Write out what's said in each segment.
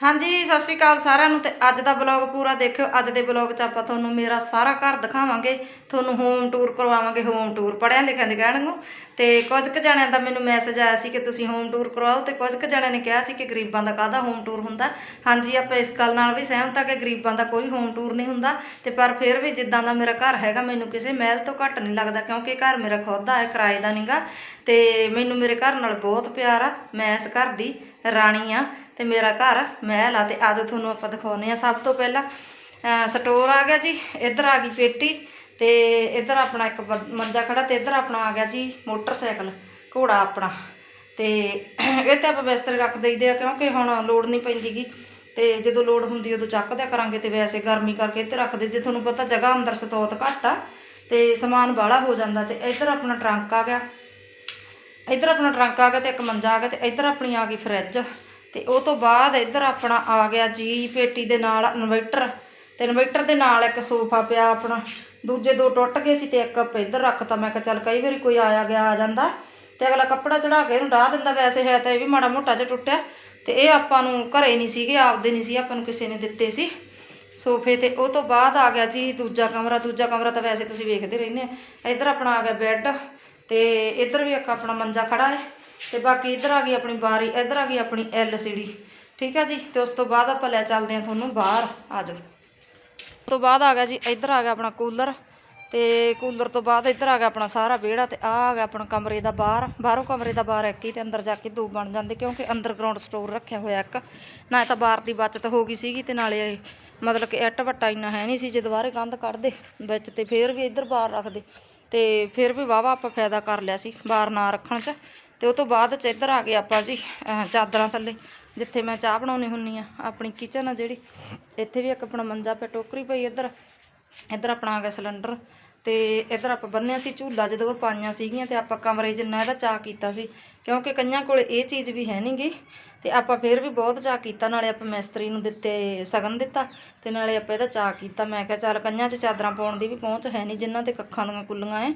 ਹਾਂਜੀ, ਸਤਿ ਸ਼੍ਰੀ ਅਕਾਲ ਸਾਰਿਆਂ ਨੂੰ ਤੇ ਅੱਜ ਦਾ ਬਲੌਗ ਪੂਰਾ ਦੇਖਿਓ। ਅੱਜ ਦੇ ਬਲੌਗ 'ਚ ਆਪਾਂ ਤੁਹਾਨੂੰ ਮੇਰਾ ਸਾਰਾ ਘਰ ਦਿਖਾਵਾਂਗੇ। ਤੁਹਾਨੂੰ ਹੋਮ ਟੂਰ ਕਰਵਾਵਾਂਗੇ ਹੋਮ ਟੂਰ ਪੜਿਆ ਲਿਖਿਆਂ ਦੇ ਕਹਿਣ ਨੂੰ ਤੇ ਕੁਝ ਕੁ ਜਣਿਆਂ ਦਾ ਮੈਨੂੰ ਮੈਸੇਜ ਆਇਆ ਸੀ ਕਿ ਤੁਸੀਂ ਹੋਮ ਟੂਰ ਕਰਵਾਓ ਤੇ ਕੁਝ ਕੁ ਜਣਿਆਂ ਨੇ ਕਿਹਾ ਸੀ ਕਿ ਗਰੀਬਾਂ ਦਾ ਕਾਹਦਾ ਹੋਮ ਟੂਰ ਹੁੰਦਾ। ਹਾਂਜੀ, ਆਪਾਂ ਇਸ ਗੱਲ ਨਾਲ ਵੀ ਸਹਿਮਤ ਆ ਕਿ ਗਰੀਬਾਂ ਦਾ ਕੋਈ ਹੋਮ ਟੂਰ ਨਹੀਂ ਹੁੰਦਾ। ਤੇ ਪਰ ਫਿਰ ਵੀ ਜਿੱਦਾਂ ਦਾ ਮੇਰਾ ਘਰ ਹੈਗਾ, ਮੈਨੂੰ ਕਿਸੇ ਮਹਿਲ ਤੋਂ ਘੱਟ ਨਹੀਂ ਲੱਗਦਾ ਕਿਉਂਕਿ ਘਰ ਮੇਰਾ ਖੁਦ ਦਾ ਹੈ, ਕਿਰਾਏ ਦਾ ਨਹੀਂਗਾ ਤੇ ਮੈਨੂੰ ਮੇਰੇ ਘਰ ਨਾਲ ਬਹੁਤ ਪਿਆਰ ਆ। ਮੈਂ ਇਸ ਘਰ ਦੀ ਰਾਣੀ ਆ। ਤੇ ਮੇਰਾ ਘਰ, ਮਹਿਲ ਆ ਤੇ ਅੱਜ ਤੁਹਾਨੂੰ ਆਪਾਂ ਦਿਖਾਉਨੇ ਆ ਸਭ ਤੋਂ ਪਹਿਲਾਂ ਸਟੋਰ ਆ ਗਿਆ ਜੀ, ਇੱਧਰ ਆ ਗਈ ਪੇਟੀ ਤੇ ਇੱਧਰ ਆਪਣਾ ਇੱਕ ਬ- ਮੰਜਾ ਖੜਾ ਤੇ ਇੱਧਰ ਆਪਣਾ ਆ ਗਿਆ ਜੀ ਮੋਟਰਸਾਈਕਲ, ਘੋੜਾ ਆਪਣਾ। ਤੇ ਇਹ ਤੇ ਆਪਾਂ ਬਿਸਤਰੇ ਰੱਖ ਦਈਦੇ ਆ ਕਿਉਂਕਿ ਹੁਣ ਲੋੜ ਨਹੀਂ ਪੈਂਦੀਗੀ ਤੇ ਜਦੋਂ ਲੋੜ ਹੁੰਦੀ ਉਦੋਂ ਚੱਕ ਕਰਾਂਗੇ ਤੇ ਵੈਸੇ ਗਰਮੀ ਕਰਕੇ ਇੱਥੇ ਰੱਖ ਦਈਦੇ। ਤੁਹਾਨੂੰ ਪਤਾ ਜਗ੍ਹਾ ਅੰਦਰ ਸਤੋਤ ਘੱਟ ਆ ਤੇ ਸਮਾਨ ਬਾਹਲਾ ਹੋ ਜਾਂਦਾ ਤੇ ਇੱਧਰ ਆਪਣਾ ਟਰੰਕ ਆ ਗਿਆ। ਇੱਧਰ ਆਪਣਾ ਟਰੰਕ ਆ ਗਿਆ ਤੇ ਇੱਕ ਮੰਜਾ ਆ ਗਿਆ ਤੇ ਇੱਧਰ ਆਪਣੀ ਆ ਗਈ ਫਰਿੱਜ। ਤੇ ਉਹ ਤੋਂ ਬਾਅਦ ਇੱਧਰ ਆਪਣਾ ਆ ਗਿਆ ਜੀ ਪੇਟੀ ਦੇ ਨਾਲ ਇਨਵਰਟਰ। ਤੇ ਇਨਵਰਟਰ ਦੇ ਨਾਲ ਇੱਕ ਸੋਫਾ ਪਿਆ ਆਪਣਾ। ਦੂਜੇ ਦੋ ਟੁੱਟ ਗਏ ਸੀ ਤੇ ਇੱਕ ਆਪਾਂ ਇੱਧਰ ਰੱਖਤਾ। ਮੈਂ ਕਿਹਾ ਚੱਲ ਕਈ ਵਾਰੀ ਕੋਈ ਆਇਆ ਗਿਆ ਆ ਜਾਂਦਾ। ਤੇ ਅਗਲਾ ਕੱਪੜਾ ਚੜਾ ਕੇ ਇਹਨੂੰ ਡਾਹ ਦਿੰਦਾ। ਵੈਸੇ ਹੈ ਤਾਂ ਇਹ ਵੀ ਮਾੜਾ ਮੋਟਾ ਜਿਹਾ ਟੁੱਟਿਆ। ਤੇ ਇਹ ਆਪਾਂ ਨੂੰ ਘਰੇ ਨਹੀਂ ਸੀਗੇ, ਆਪਦੇ ਨਹੀਂ ਸੀ, ਆਪਾਂ ਨੂੰ ਕਿਸੇ ਨੇ ਦਿੱਤੇ ਸੀ। ਸੋਫੇ ਤੇ ਉਹ ਤੋਂ ਬਾਅਦ ਆ ਗਿਆ ਜੀ ਦੂਜਾ ਕਮਰਾ। ਦੂਜਾ ਕਮਰਾ ਤਾਂ ਵੈਸੇ ਤੁਸੀਂ ਵੇਖਦੇ ਰਹਿੰਦੇ ਆ। ਇੱਧਰ ਆਪਣਾ ਆ ਗਿਆ ਬੈੱਡ। ਤੇ ਇੱਧਰ ਵੀ ਇੱਕ ਆਪਣਾ ਮੰਜਾ ਖੜਾ ਹੈ। ਤੇ ਬਾਕੀ ਇੱਧਰ ਆ ਗਈ ਆਪਣੀ ਬਾਰੀ, ਇੱਧਰ ਆ ਗਈ ਆਪਣੀ ਡੀ ਠੀਕ ਹੈ ਜੀ? ਤੇ ਉਸ ਤੋਂ ਬਾਅਦ ਆਪਾਂ ਲੈ ਚੱਲਦੇ ਆ ਤੁਹਾਨੂੰ ਬਾਹਰ। ਆ ਜਾਓ। ਉਸ ਤੋਂ ਬਾਅਦ ਆ ਗਿਆ ਜੀ, ਇੱਧਰ ਆ ਗਿਆ ਆਪਣਾ ਕੂਲਰ। ਤੇ ਕੂਲਰ ਤੋਂ ਬਾਅਦ ਇੱਧਰ ਆ ਗਿਆ ਆਪਣਾ ਸਾਰਾ ਵਿਹੜਾ ਤੇ ਆ ਆ ਗਿਆ ਆਪਣਾ ਕਮਰੇ ਦਾ ਬਾਹਰ। ਬਾਹਰੋਂ ਕਮਰੇ ਦਾ ਬਾਹਰ ਇੱਕ ਹੀ ਤੇ ਅੰਦਰ ਜਾ ਕੇ ਦੋ ਬਣ ਜਾਂਦੇ ਕਿਉਂਕਿ ਅੰਡਰਗਰਾਉਂਡ ਸਟੋਰ ਰੱਖਿਆ ਹੋਇਆ ਇੱਕ। ਨਾ ਤਾਂ ਬਾਹਰ ਦੀ ਬਚਤ ਹੋ ਗਈ ਸੀਗੀ ਤੇ ਨਾਲੇ ਮਤਲਬ ਕਿ ਇੱਟ ਵੱਟਾ ਇੰਨਾ ਹੈ ਨਹੀਂ ਸੀ ਜੇ ਦੁਬਾਰੇ ਕੰਧ ਕੱਢਦੇ ਵਿੱਚ ਤੇ ਫੇਰ ਵੀ ਇੱਧਰ ਬਾਹਰ ਰੱਖਦੇ। ਤੇ ਫਿਰ ਵੀ ਵਾਵਾ ਆਪਾਂ ਫਾਇਦਾ ਕਰ ਲਿਆ ਸੀ ਬਾਹਰ ਨਾ ਰੱਖਣ 'ਚ। ਤੇ ਉਹ ਤੋਂ ਬਾਅਦ ਚ ਇੱਧਰ ਆ ਗਏ ਆਪਾਂ ਜੀ ਚਾਦਰਾਂ ਥੱਲੇ, ਜਿੱਥੇ ਮੈਂ ਚਾਹ ਬਣਾਉਣੀ ਹੁੰਨੀ ਆ, ਆਪਣੀ ਕਿਚਨ ਆ ਜਿਹੜੀ। ਇੱਥੇ ਵੀ ਇੱਕ ਆਪਣਾ ਮੰਜਾ ਪਿਆ, ਟੋਕਰੀ ਪਈ ਇੱਧਰ। ਇੱਧਰ ਆਪਣਾ ਆ ਗਿਆ ਸਿਲੰਡਰ ਤੇ ਇੱਧਰ ਆਪਾਂ ਬੰਨਿਆ ਸੀ ਝੂਲਾ, ਜਦੋਂ ਪਾਈਆਂ ਸੀਗੀਆਂ ਤੇ ਆਪਾਂ ਕਮਰੇ ਜਿੰਨਾ ਇਹਦਾ ਚਾਅ ਕੀਤਾ ਸੀ। ਕਿਉਂਕਿ ਕਈਆਂ ਕੋਲ ਇਹ ਚੀਜ਼ ਵੀ ਹੈ ਨਹੀਂਗੀ ਤੇ ਆਪਾਂ ਫਿਰ ਵੀ ਬਹੁਤ ਚਾਅ ਕੀਤਾ, ਨਾਲੇ ਆਪਾਂ ਮਿਸਤਰੀ ਨੂੰ ਦਿੱਤੇ, ਸਗਨ ਦਿੱਤਾ ਤੇ ਨਾਲੇ ਆਪਾਂ ਇਹਦਾ ਚਾਅ ਕੀਤਾ। ਮੈਂ ਕਿਹਾ ਚੱਲ ਕਈਆਂ 'ਚ ਚਾਦਰਾਂ ਪਾਉਣ ਦੀ ਵੀ ਪਹੁੰਚ ਹੈ ਨਹੀਂ ਜਿਨ੍ਹਾਂ ਤੇ ਕੱਖਾਂ ਦੀਆਂ ਕੁੱਲੀਆਂ ਐ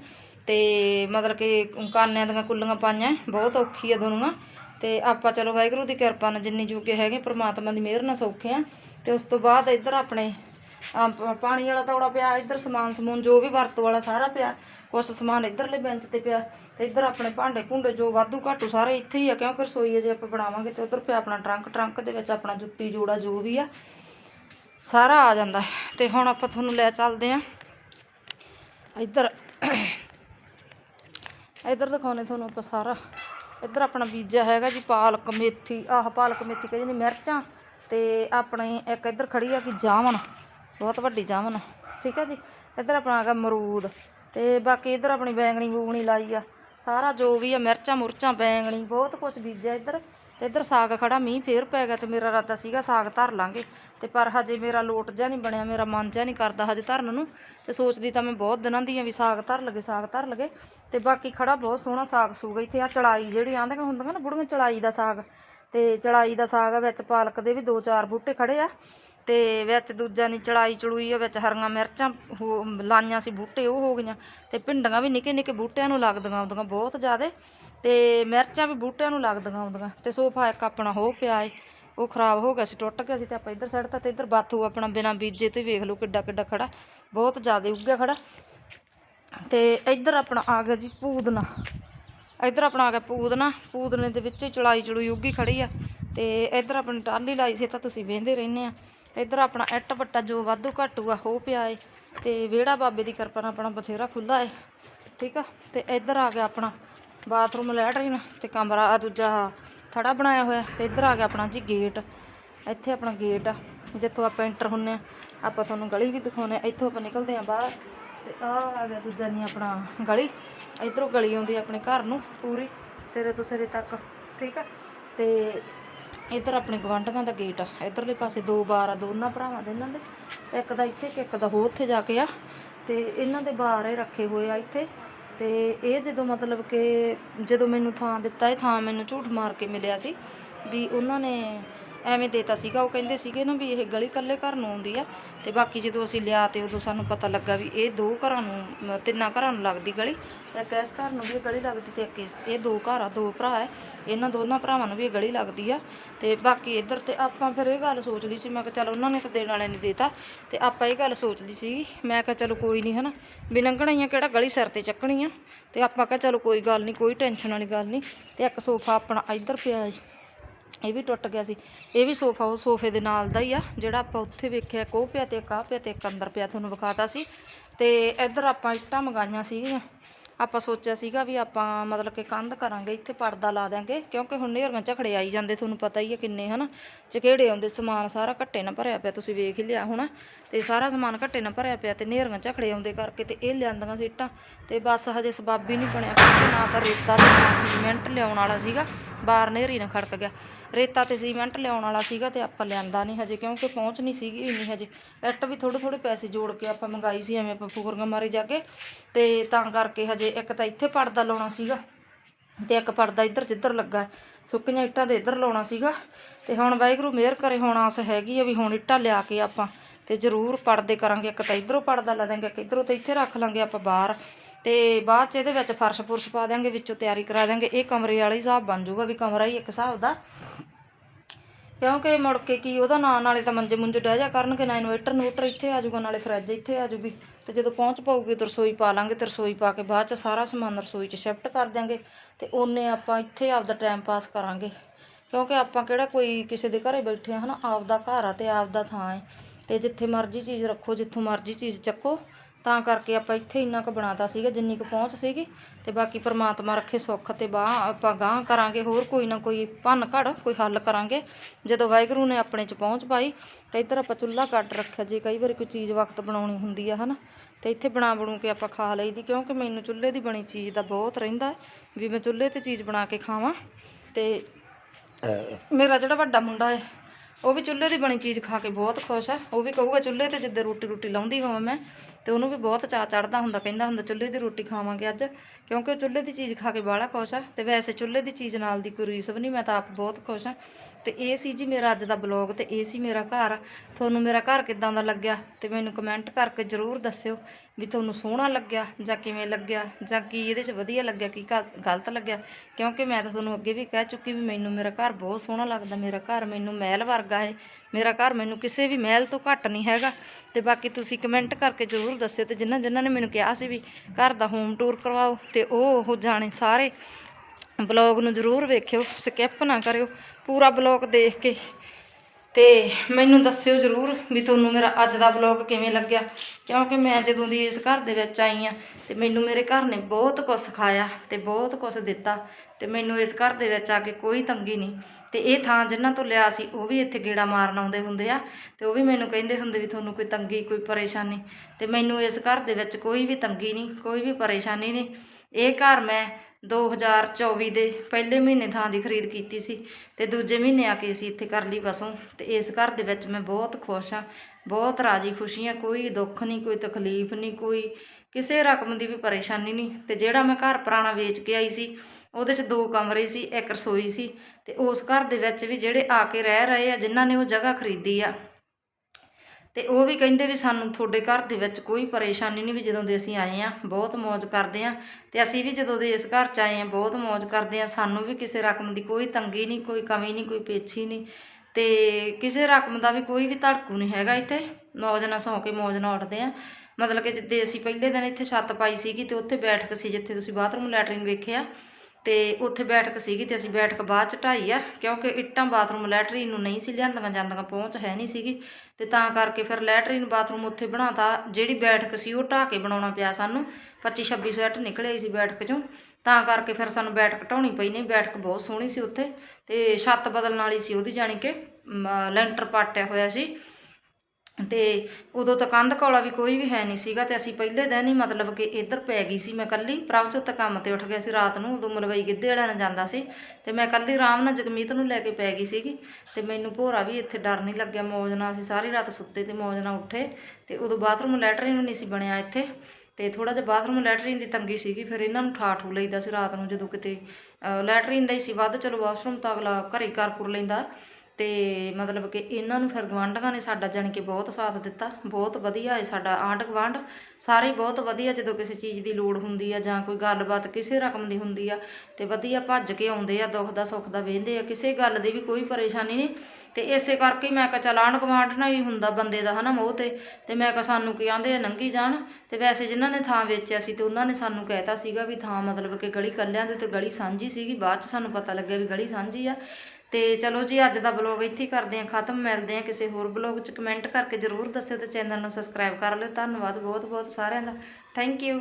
ਤੇ ਮਤਲਬ ਕਿ ਕਾਨਿਆਂ ਦੀਆਂ ਕੁੱਲੀਆਂ ਪਾਈਆਂ, ਬਹੁਤ ਔਖੀ ਆ ਦੋਨੋਂ। ਤੇ ਆਪਾਂ ਚਲੋ ਵਾਹਿਗੁਰੂ ਦੀ ਕਿਰਪਾ ਨਾਲ ਜਿੰਨੀ ਜੋਗੇ ਹੈਗੇ, ਪ੍ਰਮਾਤਮਾ ਦੀ ਮਿਹਰ ਨਾਲ ਸੌਖੇ ਆ। ਤੇ ਉਸ ਤੋਂ ਬਾਅਦ ਇੱਧਰ ਆਪਣੇ ਪਾਣੀ ਵਾਲਾ ਤੌੜਾ ਪਿਆ, ਇੱਧਰ ਸਮਾਨ ਸਮੂਨ ਜੋ ਵੀ ਵਰਤੋਂ ਵਾਲਾ ਸਾਰਾ ਪਿਆ, ਕੁਛ ਸਮਾਨ ਇੱਧਰਲੇ ਬੈਂਚ ਤੇ ਪਿਆ। ਤੇ ਇੱਧਰ ਆਪਣੇ ਭਾਂਡੇ ਭੁੰਡੇ ਜੋ ਵਾਧੂ ਘਾਟੂ ਸਾਰੇ ਇੱਥੇ ਹੀ ਆ ਕਿਉਂਕਿ ਰਸੋਈ ਜੇ ਆਪਾਂ ਬਣਾਵਾਂਗੇ ਤੇ ਉੱਧਰ ਪਿਆ ਆਪਣਾ ਟਰੰਕ ਟਰੰਕ ਦੇ ਵਿੱਚ ਆਪਣਾ ਜੁੱਤੀ, ਜੋੜਾ ਜੋ ਵੀ ਆ, ਸਾਰਾ ਆ ਜਾਂਦਾ। ਹੈ। ਤੇ ਹੁਣ ਆਪਾਂ ਤੁਹਾਨੂੰ ਲੈ ਚੱਲਦੇ ਆ। ਇੱਧਰ ਇੱਧਰ ਦਿਖਾਉਣੇ ਤੁਹਾਨੂੰ ਆਪਾਂ ਸਾਰਾ। ਇੱਧਰ ਆਪਣਾ ਬੀਜਿਆ ਹੈਗਾ ਜੀ, ਪਾਲਕ ਮੇਥੀ। ਆਹ ਪਾਲਕ ਮੇਥੀ ਕਹਿੰਦੇ ਨੇ ਮਿਰਚਾਂ ਤੇ ਆਪਣੇ ਇੱਕ ਇੱਧਰ ਖੜੀ ਆ ਕਿ ਜਾਮਨ ਬਹੁਤ ਵੱਡੀ ਜਾਮਨ ਠੀਕ ਹੈ ਜੀ। ਇੱਧਰ ਆਪਣਾ ਹੈਗਾ ਮਰੂਦ ਤੇ ਬਾਕੀ ਇੱਧਰ ਆਪਣੀ ਬੈਂਗਣੀ ਬੂਗਣੀ ਲਾਈ ਆ। ਸਾਰਾ ਜੋ ਵੀ ਆ, ਮਿਰਚਾਂ ਮੁਰਚਾਂ, ਬੈਂਗਣੀ, ਬਹੁਤ ਕੁਝ ਬੀਜਿਆ ਇੱਧਰ। ਤੇ ਇੱਧਰ ਸਾਗ ਖੜਾ ਮੀਂਹ ਫੇਰ ਪੈ ਗਿਆ ਤੇ ਮੇਰਾ ਇਰਾਦਾ ਸੀਗਾ ਸਾਗ ਧਰ ਲਾਂਗੇ। ਤੇ ਪਰ ਹਜੇ ਮੇਰਾ ਲੋਟ ਜਿਹਾ ਨਹੀਂ ਬਣਿਆ, ਮੇਰਾ ਮਨ ਜਿਹਾ ਨਹੀਂ ਕਰਦਾ ਹਜੇ ਧਰਨ ਨੂੰ। ਤੇ ਸੋਚਦੀ ਤਾਂ ਮੈਂ ਬਹੁਤ ਦਿਨਾਂ ਦੀ ਆ ਵੀ ਸਾਗ ਧਰ ਲਗੇ, ਸਾਗ ਧਰ ਲਗੇ। ਤੇ ਬਾਕੀ ਖੜਾ ਬਹੁਤ ਸੋਹਣਾ ਸਾਗ ਸੂਗਾ ਇੱਥੇ। ਆ ਚੜਾਈ ਜਿਹੜੀ ਆਂਦੇ ਹੁੰਦੀਆਂ ਨਾ ਬੁੜੀਆਂ ਚੜਾਈ ਦਾ ਸਾਗ। ਤੇ ਚੜਾਈ ਦਾ ਸਾਗ ਵਿੱਚ ਪਾਲਕ ਦੇ ਵੀ ਦੋ ਚਾਰ ਬੂਟੇ ਖੜੇ ਆ। ਤੇ ਵਿੱਚ ਦੂਜਾ ਨਹੀਂ ਚੜਾਈ ਚੜੂਈ ਉਹ ਵਿੱਚ ਹਰੀਆਂ ਮਿਰਚਾਂ ਹੋ- ਲਾਈਆਂ ਸੀ ਬੂਟੇ, ਉਹ ਹੋ ਗਈਆਂ। ਤੇ ਭਿੰਡੀਆਂ ਵੀ ਨਿੱਕੇ ਨਿੱਕੇ ਬੂਟਿਆਂ ਨੂੰ ਲੱਗਦੀਆਂ ਆਉਂਦੀਆਂ ਬਹੁਤ ਜ਼ਿਆਦੇ। ਤੇ ਮਿਰਚਾਂ ਵੀ ਬੂਟਿਆਂ ਨੂੰ ਲੱਗਦੀਆਂ ਆਉਂਦੀਆਂ ਤੇ ਸੋਫਾ ਇੱਕ ਆਪਣਾ ਹੋ ਪਿਆ ਏ, ਉਹ ਖਰਾਬ ਹੋ ਗਿਆ ਸੀ, ਟੁੱਟ ਗਿਆ ਸੀ ਤੇ ਆਪਾਂ ਇੱਧਰ ਸੜਤਾ ਤੇ ਇੱਧਰ ਬਾਥੂ ਆਪਣਾ ਬਿਨਾਂ ਬੀਜੇ ਤੇ ਵੇਖ ਲਓ ਕਿੱਡਾ ਕਿੱਡਾ ਖੜਾ, ਬਹੁਤ ਜ਼ਿਆਦਾ ਉੱਗਿਆ ਖੜਾ। ਤੇ ਇੱਧਰ ਆਪਣਾ ਆ ਗਿਆ ਜੀ ਪੂਦਨਾ। ਇੱਧਰ ਆਪਣਾ ਆ ਗਿਆ ਪੂਦਨਾ। ਪੂਦਨੇ ਦੇ ਵਿੱਚ ਹੀ ਚੜਾਈ ਚੜੂਈ ਉੱਗੀ ਖੜੀ ਆ। ਤੇ ਇੱਧਰ ਆਪਣੀ ਟਾਹਲੀ ਲਾਈ ਸੀ ਤਾਂ ਤੁਸੀਂ ਵੇਂਦੇ ਰਹਿੰਦੇ ਆ। ਇੱਧਰ ਆਪਣਾ ਇੱਟ ਵੱਟਾ ਜੋ ਵਾਧੂ ਘਾਟੂ ਆ ਉਹ ਪਿਆ ਏ। ਤੇ ਵਿਹੜਾ ਬਾਬੇ ਦੀ ਕਿਰਪਾ ਨਾਲ ਆਪਣਾ ਬਥੇਰਾ ਖੁੱਲਾ ਏ। ਠੀਕ ਆ? ਤੇ ਇੱਧਰ ਆ ਗਿਆ ਆਪਣਾ ਬਾਥਰੂਮ ਲੈਟਰਿਨ ਤੇ ਕਮਰਾ ਆ ਦੂਜਾ ਥੜਾ ਬਣਾਇਆ ਹੋਇਆ। ਤੇ ਇੱਧਰ ਆ ਗਿਆ ਆਪਣਾ ਜੀ ਗੇਟ। ਇੱਥੇ ਆਪਣਾ ਗੇਟ ਆ, ਜਿੱਥੋਂ ਆਪਾਂ ਐਂਟਰ ਹੁੰਨੇ ਆ। ਆਪਾਂ ਤੁਹਾਨੂੰ ਗਲੀ ਵੀ ਦਿਖਾਉਨੇ ਆ। ਇੱਥੋਂ ਆਪਾਂ ਨਿਕਲਦੇ ਆ ਬਾਹਰ। ਤੇ ਆ ਆ ਗਿਆ ਦੂਜਾ ਨਹੀਂ ਆਪਣਾ ਗਲੀ। ਇਧਰੋਂ ਗਲੀ ਆਉਂਦੀ ਆਪਣੇ ਘਰ ਨੂੰ ਪੂਰੀ, ਸਿਰੇ ਤੋਂ ਸਿਰੇ ਤੱਕ। ਠੀਕ ਆ? ਤੇ ਇਧਰ ਆਪਣੇ ਗਵਾਂਢੀਆਂ ਦਾ ਗੇਟ ਆ। ਇਧਰਲੇ ਪਾਸੇ ਦੋ ਬਾਰ ਆ, ਦੋਨਾਂ ਭਰਾਵਾਂ ਦੇ, ਇਹਨਾਂ ਦੇ। ਇੱਕ ਦਾ ਇੱਥੇ ਕਿ ਇੱਕ ਦਾ ਹੋਰ ਉੱਥੇ ਜਾ ਕੇ ਆ। ਤੇ ਇਹਨਾਂ ਦੇ ਬਾਰ ਇਹ ਰੱਖੇ ਹੋਏ ਆ ਇੱਥੇ। ਤੇ ਇਹ ਜਦੋਂ ਮਤਲਬ ਕਿ ਜਦੋਂ ਮੈਨੂੰ ਥਾਂ ਦਿੱਤਾ ਇਹ, ਥਾਂ ਮੈਨੂੰ ਝੂਠ ਮਾਰ ਕੇ ਮਿਲਿਆ ਸੀ ਵੀ ਉਹਨਾਂ ਨੇ ਐਵੇਂ ਦੇਤਾ ਸੀਗਾ, ਉਹ ਕਹਿੰਦੇ ਸੀਗੇ ਨਾ ਵੀ ਇਹ ਗਲੀ ਕੱਲੇ ਘਰ ਨੂੰ ਆਉਂਦੀ ਆ ਤੇ ਬਾਕੀ ਜਦੋਂ ਅਸੀਂ ਲਿਆ ਤੇ ਉਦੋਂ ਸਾਨੂੰ ਪਤਾ ਲੱਗਾ ਵੀ ਇਹ ਦੋ ਘਰਾਂ ਨੂੰ ਤਿੰਨਾਂ ਘਰਾਂ ਨੂੰ ਲੱਗਦੀ ਗਲੀ। ਇੱਕ ਇਸ ਘਰ ਨੂੰ ਵੀ ਇਹ ਗਲੀ ਲੱਗਦੀ ਤੇ ਇੱਕ ਇਸ- ਇਹ ਦੋ ਘਰ ਆ, ਦੋ ਭਰਾ ਹੈ ਇਹਨਾਂ ਦੋਨਾਂ ਭਰਾਵਾਂ ਨੂੰ ਵੀ ਇਹ ਗਲੀ ਲੱਗਦੀ ਆ। ਤੇ ਬਾਕੀ ਇੱਧਰ ਤੇ ਆਪਾਂ ਫਿਰ ਇਹ ਗੱਲ ਸੋਚ ਲਈ ਸੀ, ਮੈਂ ਕਿਹਾ ਚਲ ਉਹਨਾਂ ਨੇ ਤਾਂ ਦੇਣ ਵਾਲੇ ਨੇ ਦੇਤਾ। ਤੇ ਆਪਾਂ ਇਹ ਗੱਲ ਸੋਚ ਲਈ ਸੀ, ਮੈਂ ਕਿਹਾ ਚਲੋ ਕੋਈ ਨਹੀਂ, ਹਨਾ। ਵੀ ਲੰਘਣਾ ਹੀ ਆ ਕਿਹੜਾ ਗਲੀ ਸਿਰ ਤੇ ਚੱਕਣੀ ਆ। ਤੇ ਆਪਾਂ ਕਿਹਾ ਚਲੋ ਕੋਈ ਗੱਲ ਨਹੀਂ, ਕੋਈ ਟੈਨਸ਼ਨ ਵਾਲੀ ਗੱਲ ਨਹੀਂ। ਤੇ ਇੱਕ ਸੋਫਾ ਆਪਣਾ ਇੱਧਰ ਪਿਆ ਜੀ ਇਹ ਵੀ ਟੁੱਟ ਗਿਆ ਸੀ। ਇਹ ਵੀ ਸੋਫਾ ਉਹ ਸੋਫੇ ਦੇ ਨਾਲ ਦਾ ਹੀ ਆ, ਜਿਹੜਾ ਆਪਾਂ ਉੱਥੇ ਵੇਖਿਆ ਇੱਕ ਉਹ ਪਿਆ ਤੇ ਇੱਕ ਆਹ ਪਿਆ ਤੇ ਇੱਕ ਅੰਦਰ ਪਿਆ ਤੁਹਾਨੂੰ ਵਿਖਾਤਾ ਸੀ। ਤੇ ਇੱਧਰ ਆਪਾਂ ਇੱਟਾਂ ਮੰਗਾਈਆਂ ਸੀਗੀਆਂ। ਆਪਾਂ ਸੋਚਿਆ ਸੀਗਾ ਵੀ ਆਪਾਂ ਮਤਲਬ ਕਿ ਕੰਧ ਕਰਾਂਗੇ, ਇੱਥੇ ਪਰਦਾ ਲਾ ਦਿਆਂਗੇ, ਕਿਉਂਕਿ ਹੁਣ ਨੇਰਗਾਂ ਝਖੜੇ ਆਈ ਜਾਂਦੇ, ਤੁਹਾਨੂੰ ਪਤਾ ਹੀ ਹੈ ਕਿੰਨੇ, ਹਨਾ? ਚਿਹੜੇ ਆਉਂਦੇ, ਸਮਾਨ ਸਾਰਾ ਘੱਟੇ ਨਾਲ ਭਰਿਆ ਪਿਆ, ਤੁਸੀਂ ਵੇਖ ਹੀ ਲਿਆ ਹੋਣਾ। ਤੇ ਸਾਰਾ ਸਮਾਨ ਘੱਟੇ ਨਾਲ ਭਰਿਆ ਪਿਆ ਤੇ ਨੇਰਗਾਂ ਝਖੜੇ ਆਉਂਦੇ ਕਰਕੇ ਤੇ ਇਹ ਲਿਆਂਦੀਆਂ ਸੀ ਇੱਟਾਂ। ਤੇ ਬਸ ਹਜੇ ਸਬਾਬੀ ਨਹੀਂ ਬਣਿਆ, ਕਿਉਂਕਿ ਨਾ ਤਾਂ ਰੇਤਾ ਤੇ ਨਾ ਸੀਮੈਂਟ ਲਿਆਉਣ ਵਾਲਾ ਸੀਗਾ, ਬਾਹਰ ਨੇਰੀ ਨਾਲ ਖੜਕ ਗਿਆ। ਰੇਤਾ ਤੇ ਸੀਮੈਂਟ ਲਿਆਉਣ ਵਾਲਾ ਸੀਗਾ ਤੇ ਆਪਾਂ ਲਿਆਂਦਾ ਨਹੀਂ ਹਜੇ, ਕਿਉਂਕਿ ਪਹੁੰਚ ਨਹੀਂ ਸੀਗੀ ਇੰਨੀ ਹਜੇ। ਇੱਟ ਵੀ ਥੋੜੇ ਥੋੜੇ ਪੈਸੇ ਜੋੜ ਕੇ ਆਪਾਂ ਮੰਗਾਈ ਸੀ, ਐਵੇਂ ਆਪਾਂ ਫੁਕਰੀਆਂ ਮਾਰੇ ਜਾ ਕੇ। ਤੇ ਤਾਂ ਕਰਕੇ ਹਜੇ ਇੱਕ ਤਾਂ ਇੱਥੇ ਪਰਦਾ ਲਾਉਣਾ ਸੀਗਾ ਤੇ ਇੱਕ ਪਰਦਾ ਇੱਧਰ ਜਿੱਧਰ ਲੱਗਾ, ਸੁੱਕੀਆਂ ਇੱਟਾਂ ਦੇ ਇੱਧਰ ਲਾਉਣਾ ਸੀਗਾ। ਤੇ ਹੁਣ ਵਾਹਿਗੁਰੂ ਮਿਹਰ ਕਰੇ, ਹੁਣ ਆਸ ਹੈਗੀ ਆ ਵੀ ਹੁਣ ਇੱਟਾਂ ਲਿਆ ਕੇ ਆਪਾਂ ਤੇ ਜ਼ਰੂਰ ਪਰਦੇ ਕਰਾਂਗੇ। ਇੱਕ ਤਾਂ ਇੱਧਰੋਂ ਪਰਦਾ ਲਾ ਦਾਂਗੇ ਇੱਕ ਇੱਧਰੋਂ ਤੇ ਇੱਥੇ ਰੱਖ ਲਾਂਗੇ ਆਪਾਂ ਬਾਹਰ। ਤੇ ਬਾਅਦ ਚ ਇਹਦੇ ਵਿੱਚ ਫਰਸ਼ ਫੁਰਸ਼ ਪਾ ਦਾਂਗੇ ਵਿੱਚੋਂ ਤਿਆਰੀ ਕਰਾ ਦਾਂਗੇ ਇਹ ਕਮਰੇ ਵਾਲਾ ਹੀ ਹਿਸਾਬ ਬਣ ਜਾਊਗਾ ਵੀ ਕਮਰਾ ਹੀ ਇੱਕ ਹਿਸਾਬ ਦਾ। ਕਿਉਂਕਿ ਮੁੜ ਕੇ ਕੀ ਉਹਦਾ ਨਾਂ, ਨਾਲੇ ਤਾਂ ਮੰਜੇ ਮੁੰਜੇ ਡਹਿ ਜਾ ਕਰਨਗੇ, ਨਾ ਇਨਵਰਟਰ ਨੂਟਰ ਇੱਥੇ ਆ ਜਾਊਗਾ, ਨਾਲੇ ਫਰਿੱਜ ਇੱਥੇ ਆ ਜਾਊਗੀ। ਤੇ ਜਦੋਂ ਪਹੁੰਚ ਪਾਊਗੀ, ਤਾਂ ਰਸੋਈ ਪਾ ਲਾਂਗੇ, ਤੇ ਰਸੋਈ ਪਾ ਕੇ ਬਾਅਦ ਚ ਸਾਰਾ ਸਮਾਨ ਰਸੋਈ 'ਚ ਸ਼ਿਫਟ ਕਰ ਦਿਆਂਗੇ। ਤੇ ਉਹਨੇ ਆਪਾਂ ਇੱਥੇ ਆਪਦਾ ਟਾਈਮ ਪਾਸ ਕਰਾਂਗੇ। ਕਿਉਂਕਿ ਆਪਾਂ ਕਿਹੜਾ ਕੋਈ ਕਿਸੇ ਦੇ ਘਰੇ ਬੈਠੇ ਆ, ਹਨਾ? ਆਪਦਾ ਘਰ ਆ ਤੇ ਆਪਦਾ ਥਾਂ ਹੈ ਤੇ ਜਿੱਥੇ ਮਰਜ਼ੀ ਚੀਜ਼ ਰੱਖੋ, ਜਿੱਥੋਂ ਮਰਜ਼ੀ ਚੀਜ਼ ਚੱਕੋ। ਤਾਂ ਕਰਕੇ ਆਪਾਂ ਇੱਥੇ ਇੰਨਾ ਕੁ ਬਣਾਤਾ ਸੀਗਾ, ਜਿੰਨੀ ਕੁ ਪਹੁੰਚ ਸੀਗੀ। ਤੇ ਬਾਕੀ ਪ੍ਰਮਾਤਮਾ ਰੱਖੇ ਸੁੱਖ ਤੇ ਬਾਹ ਆਪਾਂ ਗਾਂ ਕਰਾਂਗੇ ਹੋਰ ਕੋਈ ਨਾ ਕੋਈ ਭੰਨ ਘੜ, ਕੋਈ ਹੱਲ ਕਰਾਂਗੇ। ਜਦੋਂ ਵਾਹਿਗੁਰੂ ਨੇ ਆਪਣੇ ਚ ਪਹੁੰਚ ਪਾਈ, ਤਾਂ ਇੱਧਰ ਆਪਾਂ ਚੁੱਲ੍ਹਾ ਕੱਟ ਰੱਖਿਆ ਜੇ, ਕਈ ਵਾਰੀ ਕੋਈ ਚੀਜ਼ ਵਕਤ ਬਣਾਉਣੀ ਹੁੰਦੀ ਆ, ਹਨਾ। ਤੇ ਇੱਥੇ ਬਣਾ ਬਣੂ ਕੇ ਆਪਾਂ ਖਾ ਲਈਦੀ, ਕਿਉਂਕਿ ਮੈਨੂੰ ਚੁੱਲ੍ਹੇ ਦੀ ਬਣੀ ਚੀਜ਼ ਦਾ ਬਹੁਤ ਰਹਿੰਦਾ ਵੀ ਮੈਂ ਚੁੱਲ੍ਹੇ ਤੇ ਚੀਜ਼ ਬਣਾ ਕੇ ਖਾਵਾਂ। ਤੇ ਮੇਰਾ ਜਿਹੜਾ ਵੱਡਾ ਮੁੰਡਾ ਹੈ, ਉਹ ਵੀ ਚੁੱਲ੍ਹੇ ਦੀ ਬਣੀ ਚੀਜ਼ ਖਾ ਕੇ ਬਹੁਤ ਖੁਸ਼ ਹੈ। ਉਹ ਵੀ ਕਹੂਗਾ, ਚੁੱਲ੍ਹੇ ਤੇ ਜਿੱਦਾਂ ਰੋਟੀ ਰੋਟੀ ਲਾਉਂਦੀ ਹੋਵਾਂ ਮੈਂ ਤੇ ਉਹਨੂੰ ਵੀ ਬਹੁਤ ਚਾਅ ਚੜਦਾ ਹੁੰਦਾ ਕਹਿੰਦਾ ਹੁੰਦਾ, ਚੁੱਲ੍ਹੇ ਦੀ ਰੋਟੀ ਖਾਵਾਂਗੇ ਅੱਜ, ਕਿਉਂਕਿ ਉਹ ਚੁੱਲ੍ਹੇ ਦੀ ਚੀਜ਼ ਖਾ ਕੇ ਬਾਹਲਾ ਖੁਸ਼ ਆ, ਤੇ ਵੈਸੇ ਚੁੱਲ੍ਹੇ ਦੀ ਚੀਜ਼ ਨਾਲ ਦੀ ਕੋਈ ਰੀਸ ਵੀ ਨਹੀਂ, ਮੈਂ ਤਾਂ ਆਪ ਬਹੁਤ ਖੁਸ਼ ਆ। ਤੇ ਇਹ ਸੀ ਜੀ ਮੇਰਾ ਅੱਜ ਦਾ ਬਲੌਗ, ਤੇ ਇਹ ਸੀ ਮੇਰਾ ਘਰ। ਤੁਹਾਨੂੰ ਮੇਰਾ ਘਰ ਕਿੱਦਾਂ ਦਾ ਲੱਗਿਆ? ਤੇ ਮੈਨੂੰ ਕਮੈਂਟ ਕਰਕੇ ਜ਼ਰੂਰ ਦੱਸਿਓ ਵੀ ਤੁਹਾਨੂੰ ਸੋਹਣਾ ਲੱਗਿਆ ਜਾਂ ਕਿਵੇਂ ਲੱਗਿਆ, ਜਾਂ ਕੀ ਇਹਦੇ 'ਚ ਵਧੀਆ ਲੱਗਿਆ, ਕੀ ਗ- ਗਲਤ ਲੱਗਿਆ? ਕਿਉਂਕਿ ਮੈਂ ਤਾਂ ਤੁਹਾਨੂੰ ਅੱਗੇ ਵੀ ਕਹਿ ਚੁੱਕੀ ਵੀ ਮੈਨੂੰ ਮੇਰਾ ਘਰ ਬਹੁਤ ਸੋਹਣਾ ਲੱਗਦਾ, ਮੇਰਾ ਘਰ ਮੈਨੂੰ ਮਹਿਲ ਵਰਗਾ ਹੈ, ਮੇਰਾ ਘਰ ਮੈਨੂੰ ਕਿਸੇ ਵੀ ਮਹਿਲ ਤੋਂ ਘੱਟ ਨਹੀਂ ਹੈਗਾ। ਤੇ ਬਾਕੀ ਤੁਸੀਂ ਕਮੈਂਟ ਕਰਕੇ ਜ਼ਰੂਰ ਦੱਸਿਓ ਤੇ ਜਿਨ੍ਹਾਂ ਜਿਨ੍ਹਾਂ ਨੇ ਮੈਨੂੰ ਕਿਹਾ ਸੀ ਵੀ ਘਰ ਦਾ ਹੋਮ ਟੂਰ ਕਰਵਾਓ ਤੇ ਉਹ ਉਹ ਜਾਣੇ ਸਾਰੇ ਬਲੌਗ ਨੂੰ ਜ਼ਰੂਰ ਵੇਖਿਓ ਸਕਿਪ ਨਾ ਕਰਿਓ, ਪੂਰਾ ਬਲੌਗ ਦੇਖ ਕੇ ਤੇ ਮੈਨੂੰ ਦੱਸਿਓ ਜ਼ਰੂਰ ਵੀ ਤੁਹਾਨੂੰ ਮੇਰਾ ਅੱਜ ਦਾ ਬਲੌਗ ਕਿਵੇਂ ਲੱਗਿਆ? ਕਿਉਂਕਿ ਮੈਂ ਜਦੋਂ ਦੀ ਇਸ ਘਰ ਦੇ ਵਿੱਚ ਆਈ ਆ ਤੇ ਮੈਨੂੰ ਮੇਰੇ ਘਰ ਨੇ ਬਹੁਤ ਕੁਝ ਸਿਖਾਇਆ ਤੇ ਬਹੁਤ ਕੁਝ ਦਿੱਤਾ ਤੇ ਮੈਨੂੰ ਇਸ ਘਰ ਦੇ ਵਿੱਚ ਆ ਕੇ ਕੋਈ ਤੰਗੀ ਨਹੀਂ। ਤੇ ਇਹ ਥਾਂ ਜਿਨ੍ਹਾਂ ਤੋਂ ਲਿਆ ਸੀ, ਉਹ ਵੀ ਇੱਥੇ ਗੇੜਾ ਮਾਰਨ ਆਉਂਦੇ ਹੁੰਦੇ ਆ ਤੇ ਉਹ ਵੀ ਮੈਨੂੰ ਕਹਿੰਦੇ ਹੁੰਦੇ ਵੀ ਤੁਹਾਨੂੰ ਕੋਈ ਤੰਗੀ, ਕੋਈ ਪਰੇਸ਼ਾਨੀ ਤੇ ਮੈਨੂੰ ਇਸ ਘਰ ਦੇ ਵਿੱਚ ਕੋਈ ਵੀ ਤੰਗੀ ਨਹੀਂ, ਕੋਈ ਵੀ ਪਰੇਸ਼ਾਨੀ ਨਹੀਂ। ਇਹ ਘਰ ਮੈਂ 2024 ਦੇ ਪਹਿਲੇ ਮਹੀਨੇ ਥਾਂ ਦੀ ਖਰੀਦ ਕੀਤੀ ਸੀ ਤੇ ਦੂਜੇ ਮਹੀਨੇ ਆ ਕੇ ਅਸੀਂ ਇੱਥੇ ਕਰ ਲਈ ਵਸੋਂ ਤੇ ਇਸ ਘਰ ਦੇ ਵਿੱਚ ਮੈਂ ਬਹੁਤ ਖੁਸ਼ ਹਾਂ, ਬਹੁਤ ਰਾਜੀ ਖੁਸ਼ੀ ਹਾਂ, ਕੋਈ ਦੁੱਖ ਨਹੀਂ, ਕੋਈ ਤਕਲੀਫ ਨਹੀਂ, ਕੋਈ ਕਿਸੇ ਰਕਮ ਦੀ ਵੀ ਪਰੇਸ਼ਾਨੀ ਨਹੀਂ ਤੇ ਜਿਹੜਾ ਮੈਂ ਘਰ ਪੁਰਾਣਾ ਵੇਚ ਕੇ ਆਈ ਸੀ, ਉਹਦੇ 'ਚ ਦੋ ਕਮਰੇ ਸੀ, ਇੱਕ ਰਸੋਈ ਸੀ ਤੇ ਉਸ ਘਰ ਦੇ ਵਿੱਚ ਵੀ ਜਿਹੜੇ ਆ ਕੇ ਰਹਿ ਰਹੇ ਆ, ਜਿਨ੍ਹਾਂ ਨੇ ਉਹ ਜਗ੍ਹਾ ਖਰੀਦੀ ਆ। ਤੇ ਉਹ ਵੀ ਕਹਿੰਦੇ ਵੀ ਸਾਨੂੰ ਤੁਹਾਡੇ ਘਰ ਦੇ ਵਿੱਚ ਕੋਈ ਪਰੇਸ਼ਾਨੀ ਨਹੀਂ ਵੀ ਜਦੋਂ ਦੇ ਅਸੀਂ ਆਏ ਆ ਬਹੁਤ ਮौज ਕਰਦੇ ਆ ਤੇ ਅਸੀਂ ਵੀ ਜਦੋਂ ਦੇ ਇਸ ਘਰ 'ਚ ਆਏ ਆ ਬਹੁਤ ਮौज ਕਰਦੇ ਆ ਸਾਨੂੰ ਵੀ ਕਿਸੇ ਰਕਮ ਦੀ ਕੋਈ ਤੰਗੀ ਨਹੀਂ, ਕੋਈ ਕਮੀ ਨਹੀਂ, ਕੋਈ ਪੇਛੀ ਨਹੀਂ ਤੇ ਕਿਸੇ ਰਕਮ ਦਾ ਵੀ ਕੋਈ ਵੀ ਧੜਕੂ ਨਹੀਂ ਹੈਗਾ ਇੱਥੇ। ਮौज ਨਾਲ ਸੌਂ ਕੇ ਮौज ਨਾਲ ਉੱਠਦੇ ਆ ਮਤਲਬ ਕਿ ਜਿੱਦੇ ਅਸੀਂ ਪਹਿਲੇ ਦਿਨ ਇੱਥੇ ਛੱਤ ਪਾਈ ਸੀਗੀ ਤੇ ਉੱਥੇ ਬੈਠਕ ਸੀ ਜਿੱਥੇ ਤੁਸੀਂ ਬਾਥਰੂਮ ਲੈਟਰਿਨ ਵੇਖਿਆ। ਤੇ ਉੱਥੇ ਬੈਠਕ ਸੀਗੀ ਤੇ ਅਸੀਂ ਬੈਠਕ ਬਾਅਦ ਚ ਢਾਈ ਆ, ਕਿਉਂਕਿ ਇੱਟਾਂ ਬਾਥਰੂਮ ਲੈਟਰੀਨ ਨੂੰ ਨਹੀਂ ਸੀ ਲਿਆਂਦੀਆਂ ਜਾਂਦੀਆਂ, ਪਹੁੰਚ ਹੈ ਨਹੀਂ ਸੀਗੀ। ਤੇ ਤਾਂ ਕਰਕੇ ਫਿਰ ਲੈਟਰੀਨ ਬਾਥਰੂਮ ਉੱਥੇ ਬਣਾਤਾ, ਜਿਹੜੀ ਬੈਠਕ ਸੀ ਉਹ ਢਾਹ ਕੇ ਬਣਾਉਣਾ ਪਿਆ ਸਾਨੂੰ 25 2600 ਇੱਟ ਨਿਕਲੇ ਸੀ ਬੈਠਕ ਚੋਂ। ਤਾਂ ਕਰਕੇ ਫਿਰ ਸਾਨੂੰ ਬੈਠਕ ਢਾਉਣੀ ਪਈ ਨਹੀਂ, ਬੈਠਕ ਬਹੁਤ ਸੋਹਣੀ ਸੀ ਉੱਥੇ, ਤੇ ਛੱਤ ਬਦਲਣ ਵਾਲੀ ਸੀ ਉਹਦੀ, ਜਾਣੀ ਕਿ ਲੈਂਟਰ ਪਾਟਿਆ ਹੋਇਆ ਸੀ। ਤੇ ਉਦੋਂ ਤਾਂ ਕੰਧ ਕੌਲਾ ਵੀ ਕੋਈ ਵੀ ਹੈ ਨਹੀਂ ਸੀਗਾ ਤੇ ਅਸੀਂ ਪਹਿਲੇ ਦਿਨ ਹੀ ਮਤਲਬ ਕਿ ਇੱਧਰ ਪੈ ਗਈ ਸੀ ਮੈਂ ਕੱਲੀ ਪ੍ਰਭਜੋਤ ਤਾਂ ਕੰਮ ਤੇ ਉੱਠ ਗਿਆ ਸੀ ਰਾਤ ਨੂੰ ਉਦੋਂ ਮਲਵਈ ਗਿੱਧੇ ਵਾਲਿਆਂ ਨਾਲ ਜਾਂਦਾ ਸੀ ਤੇ ਮੈਂ ਕੱਲੀ ਆਰਾਮ ਨਾਲ ਜਗਮੀਤ ਨੂੰ ਲੈ ਕੇ ਪੈ ਗਈ ਸੀਗੀ ਤੇ ਮੈਨੂੰ ਭੋਰਾ ਵੀ ਇੱਥੇ ਡਰ ਨਹੀਂ ਲੱਗਿਆ ਮੌਜ ਨਾਲ ਅਸੀਂ ਸਾਰੀ ਰਾਤ ਸੁੱਤੇ ਤੇ ਮੌਜ ਨਾਲ ਉੱਠੇ ਤੇ ਉਦੋਂ ਬਾਥਰੂਮ ਲੈਟਰਿਨ ਨਹੀਂ ਸੀ ਬਣਿਆ ਇੱਥੇ ਤੇ ਥੋੜਾ ਜਿਹਾ ਬਾਥਰੂਮ ਲੈਟਰਿਨ ਦੀ ਤੰਗੀ ਸੀਗੀ ਫਿਰ ਇਹਨਾਂ ਨੂੰ ਠਾਠੂ ਲਈਦਾ ਸੀ ਰਾਤ ਨੂੰ ਜਦੋਂ ਕਿਤੇ ਅਹ, ਲੈਟਰਿਨ ਦਾ ਹੀ ਸੀ ਵੱਧ ਚਲੋ ਵਾਸ਼ਰੂਮ ਤਾਂ ਅਗਲਾ ਘਰੇ ਕਰ ਕੁਰ ਲੈਂਦਾ ਤੇ ਮਤਲਬ ਕਿ ਇਹਨਾਂ ਨੂੰ ਫਿਰ ਗਵਾਂਢੀਆਂ ਨੇ ਸਾਡਾ ਜਾਣੀ ਕਿ ਬਹੁਤ ਸਾਥ ਦਿੱਤਾ, ਬਹੁਤ ਵਧੀਆ ਹੈ ਸਾਡਾ ਆਂਢ ਗੁਆਂਢ, ਸਾਰੇ ਬਹੁਤ ਵਧੀਆ ਜਦੋਂ ਕਿਸੇ ਚੀਜ਼ ਦੀ ਲੋੜ ਹੁੰਦੀ ਆ ਜਾਂ ਕੋਈ ਗੱਲਬਾਤ ਕਿਸੇ ਰਕਮ ਦੀ ਹੁੰਦੀ ਆ ਤੇ ਵਧੀਆ ਭੱਜ ਕੇ ਆਉਂਦੇ ਆ, ਦੁੱਖ ਦਾ ਸੁੱਖ ਦਾ ਵੇਂਦੇ ਆ, ਕਿਸੇ ਗੱਲ ਦੀ ਵੀ ਕੋਈ ਪਰੇਸ਼ਾਨੀ ਨਹੀਂ। ਤੇ ਇਸੇ ਕਰਕੇ ਮੈਂ ਕਿਹਾ ਚੱਲ ਆਂਢ ਗੁਆਂਢ ਨਾਲ ਵੀ ਹੁੰਦਾ ਬੰਦੇ ਦਾ ਹਨਾ ਮੋਹ ਤੇ ਤੇ ਮੈਂ ਕਿਹਾ ਸਾਨੂੰ ਕੀ ਆਂਦੇ ਆ ਨੰਗੀ ਜਾਣ ਤੇ ਵੈਸੇ ਜਿਨ੍ਹਾਂ ਨੇ ਥਾਂ ਵੇਚਿਆ ਸੀ ਤੇ ਉਹਨਾਂ ਨੇ ਸਾਨੂੰ ਕਹਿਤਾ ਸੀਗਾ ਵੀ ਥਾਂ ਮਤਲਬ ਕਿ ਗਲੀ ਕੱਲਿਆਂ ਦੀ ਤੇ ਗਲੀ ਸਾਂਝੀ ਸੀਗੀ, ਬਾਅਦ ਚ ਸਾਨੂੰ ਪਤਾ ਲੱਗਿਆ ਵੀ ਗਲੀ ਸਾਂਝੀ ਆ। ਤੇ ਚਲੋ ਜੀ, ਅੱਜ ਦਾ ਬਲੌਗ ਇੱਥੇ ਕਰਦੇ ਹਾਂ ਖਤਮ। ਮਿਲਦੇ ਹਾਂ ਕਿਸੇ ਹੋਰ ਬਲੌਗ 'ਚ। ਕਮੈਂਟ ਕਰਕੇ ਜਰੂਰ ਦੱਸਿਓ ਤੇ ਚੈਨਲ ਨੂੰ ਸਬਸਕ੍ਰਾਈਬ ਕਰ ਲਿਓ। ਧੰਨਵਾਦ ਬਹੁਤ ਬਹੁਤ ਸਾਰਿਆਂ ਦਾ। Thank you